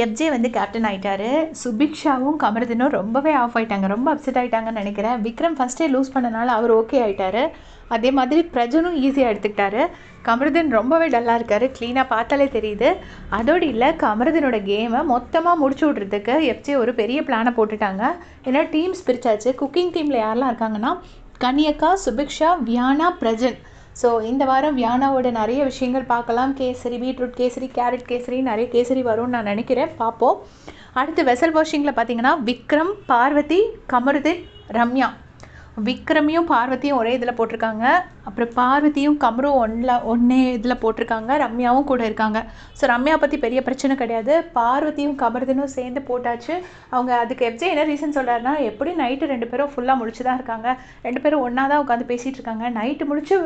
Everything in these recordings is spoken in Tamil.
எஃப்ஜே வந்து கேப்டன் ஆயிட்டாரு. சுபிக்ஷாவும் கமருதனும் ரொம்பவே ஆஃப் ஆயிட்டாங்க. ரொம்ப அப்செட் ஆயிட்டாங்கன்னு நினைக்கிறேன். விக்ரம் ஃபஸ்ட்டே லூஸ் பண்ணனால அவர் ஓகே ஆயிட்டாரு. அதே மாதிரி பிரஜனும் ஈஸியாக எடுத்துக்கிட்டாரு. கமருதன் ரொம்பவே டல்லாக இருக்காரு. க்ளீனாக பார்த்தாலே தெரியுது. அதோடு இல்லை கமருதனோட கேமை மொத்தமாக முடிச்சு விட்றதுக்கு எஃப்ஜே ஒரு பெரிய பிளானை போட்டுட்டாங்க. ஏன்னா டீம்ஸ் பிரித்தாச்சு குக்கிங் டீமில் யாரெல்லாம் இருக்காங்கன்னா கனியக்கா சுபிக்ஷா வியானா பிரஜன். ஸோ இந்த வாரம் வியானாவோட நிறைய விஷயங்கள் பார்க்கலாம். கேசரி பீட்ரூட் கேசரி கேரட் கேசரி நிறைய கேசரி வரும்னு நான் நினைக்கிறேன். பார்ப்போம். அடுத்து வெசல் வாஷிங்கில் பார்த்தீங்கன்னா விக்ரம் பார்வதி கமருதீன் ரம்யா. விக்ரமையும் பார்வதியும் ஒரே இதில் போட்டிருக்காங்க. அப்புறம் பார்வதியும் கமரும் ஒன்றில் ஒன்றே இதில் போட்டிருக்காங்க. ரம்யாவும் கூட இருக்காங்க. ஸோ ரம்யா பற்றி பெரிய பிரச்சனை கிடையாது. பார்வதியும் கமருதனும் சேர்ந்து போட்டாச்சு. அவங்க அதுக்கு எஃப்ஜே என்ன ரீசன் சொல்கிறாருன்னா எப்படி நைட்டு ரெண்டு பேரும் ஃபுல்லாக முடிச்சு தான் இருக்காங்க. ரெண்டு பேரும் ஒன்றா தான் உட்காந்து பேசிகிட்டு இருக்காங்க. நைட்டு முடிச்சு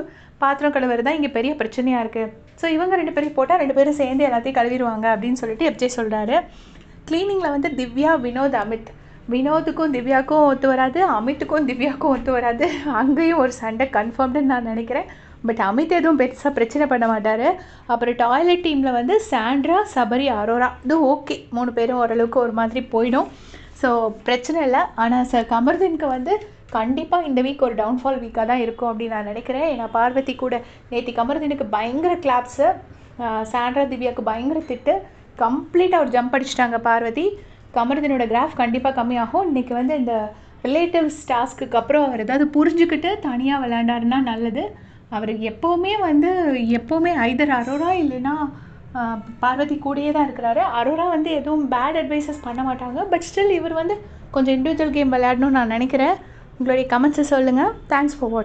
பாத்திரம் கழுவுறது தான் இங்கே பெரிய பிரச்சனையாக இருக்குது ஸோ இவங்க ரெண்டு பேரும் போட்டால் ரெண்டு பேரும் சேர்ந்து எல்லாத்தையும் கழுவிடுவாங்க அப்படின்னு சொல்லிட்டு எஃப்ஜே சொல்கிறாரு க்ளீனிங்கில் வந்து திவ்யா வினோத் அமித். வினோதுக்கும் திவ்யாவுக்கும் ஒத்து வராது அமித்துக்கும் திவ்யாவுக்கும் ஒத்து வராது. அங்கேயும் ஒரு சண்டை கன்ஃபார்ம்டுன்னு நான் நினைக்கிறேன். பட் அமித் எதுவும் பெருசாக பிரச்சனை பண்ண மாட்டார். அப்புறம் டாய்லெட் டீமில் வந்து சாண்ட்ரா சபரி அரோரா. இது ஓகே மூணு பேரும் ஓரளவுக்கு ஒரு மாதிரி போயிடும். ஸோ பிரச்சனை இல்லை. ஆனால் சார் கமர்தீனுக்கு வந்து கண்டிப்பாக இந்த வீக் ஒரு டவுன்ஃபால் வீக்காக தான் இருக்கும் அப்படின்னு நான் நினைக்கிறேன். ஏன்னா பார்வதி கூட நேற்று கமர்தீனுக்கு பயங்கர கிளாப்ஸு சாண்ட்ரா திவ்யாவுக்கு பயங்கர திட்டு. கம்ப்ளீட்டாக ஒரு ஜம்ப் அடிச்சிட்டாங்க பார்வதி. கமருதனோட கிராஃப் கண்டிப்பாக கம்மியாகும். இன்றைக்கி வந்து இந்த ரிலேட்டிவ்ஸ் டாஸ்க்குக்கு அப்புறம் அவர் ஏதாவது புரிஞ்சுக்கிட்டு தனியாக விளையாண்டாருன்னா நல்லது. அவர் எப்போவுமே வந்து எப்போவுமே ஐதர் அரோரா இல்லைன்னா பார்வதி கூடயே தான் இருக்கிறாரு. அரோரா வந்து எதுவும் பேட் அட்வைசஸ் பண்ண மாட்டாங்க. பட் ஸ்டில் இவர் வந்து கொஞ்சம் இண்டிவிஜுவல் கேம் விளையாடணும்னு நான் நினைக்கிறேன். உங்களுடைய கமெண்ட்ஸை சொல்லுங்கள் தேங்க்ஸ் ஃபார் வாட்ச்